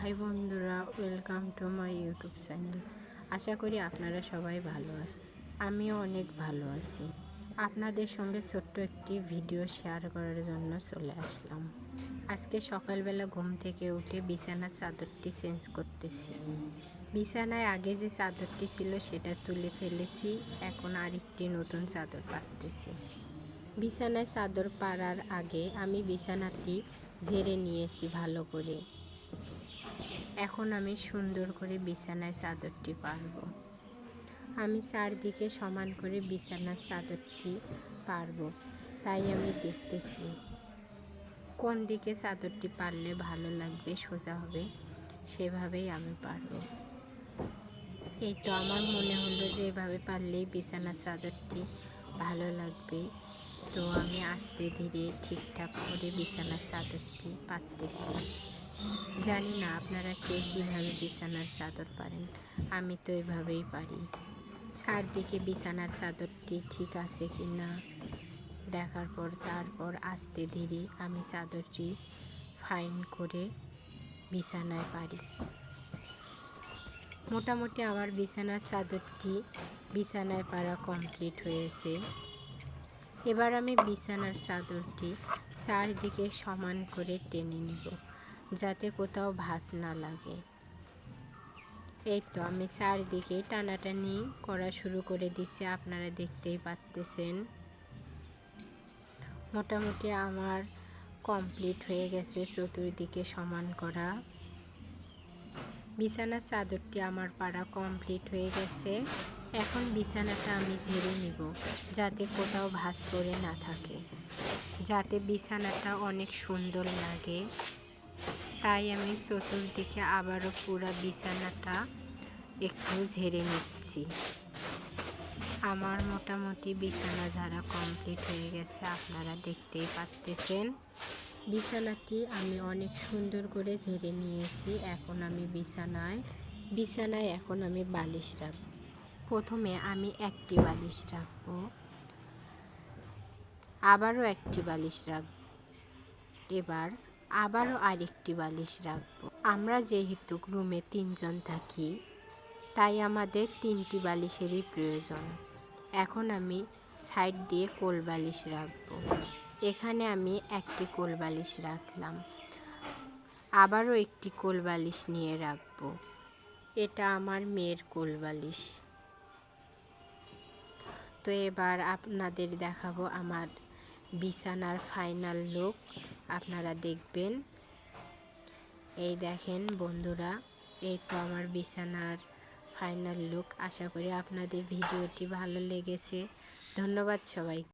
High বন্ধুরা welcome to my YouTube channel আশা করি আপনারা সবাই ভালো আছেন। আমিও অনেক ভালো আছি। আপনাদের সঙ্গে ছোট্ট একটি ভিডিও শেয়ার করার জন্য চলে আসলাম। আজকে সকালবেলা ঘুম থেকে উঠে বিছানার চাদরটি চেঞ্জ করতেছি। বিছানায় আগে যে চাদরটি ছিল সেটা তুলে ফেলেছি, এখন আরেকটি নতুন চাদর পাততেছি বিছানায় চাদর পাড়ার আগে আমি বিছানাটি ঝেড়ে নিয়েছি ভালো করে। এখন আমি সুন্দর করে বিছানায় চাদরটি পারব। আমি চারদিকে সমান করে বিছানার চাদরটি পারব। তাই আমি দেখতেছি। কোন দিকে চাদরটি পারলে ভালো লাগবে সোজা হবে, সেভাবেই আমি পারব। এই তো আমার মনে হলো যে এভাবে পারলেই বিছানার চাদরটি ভালো লাগবে। তো আমি আস্তে ধীরে ঠিকঠাক করে বিছানার চাদরটি পাততেছি জানি না আপনারা কে কীভাবে বিছানার চাদর পারেন। আমি তো এভাবেই পারি। চারদিকে বিছানার চাদরটি ঠিক আছে কি না দেখার পর তারপর আস্তে ধীরে আমি চাদরটি ফাইন করে বিছানায় পারি। মোটামুটি আমার বিছানার চাদরটি বিছানায় পারা কমপ্লিট হয়েছে। এবার আমি বিছানার চাদরটি চারদিকে সমান করে টেনে নিব। যাতে কোথাও ভাঁজ না লাগে। এই তো আমি চারদিকে টানাটানি করা শুরু করে দিচ্ছি আপনারা দেখতেই পাচ্তেছেন মোটামুটি আমার কমপ্লিট হয়ে গেছে চতুর্দিকে সমান করা। বিছানার চাদরটি আমার পাড়া কমপ্লিট হয়ে গেছে। এখন বিছানাটা আমি ঝেড়ে নিব, যাতে কোথাও ভাঁজ করে না থাকে, যাতে বিছানাটা অনেক সুন্দর লাগে। তাই আমি চতুর্দিকে আবারও পুরো বিছানাটা একটু ঝেড়ে নিচ্ছি। আমার মোটামুটি বিছানা ঝাড়া কমপ্লিট হয়ে গেছে, আপনারা দেখতেই পাচ্তেছেন। বিছানাটি আমি অনেক সুন্দর করে ঝেড়ে নিয়েছি, এখন আমি বিছানায় বিছানায় এখন আমি বালিশ রাখব। প্রথমে আমি একটি বালিশ রাখব। আবারও একটি বালিশ রাখব। এবার আবারও আরেকটি বালিশ রাখব। আমরা যেহেতু রুমে তিনজন থাকি, তাই আমাদের তিনটি বালিশেরই প্রয়োজন। এখন আমি সাইড দিয়ে কোল বালিশ রাখব। এখানে আমি একটি কোল বালিশ রাখলাম। আবারও একটি কোল বালিশ নিয়ে রাখব। এটা আমার মেয়ের কোল বালিশ। তো এবার আপনাদের দেখাবো আমার বিছানার ফাইনাল লুক। আপনারা দেখবেন। এই দেখেন বন্ধুরা, এই তো আমার বিছানার ফাইনাল লুক আশা করি আপনাদের ভিডিওটি ভালো লেগেছে। ধন্যবাদ সবাই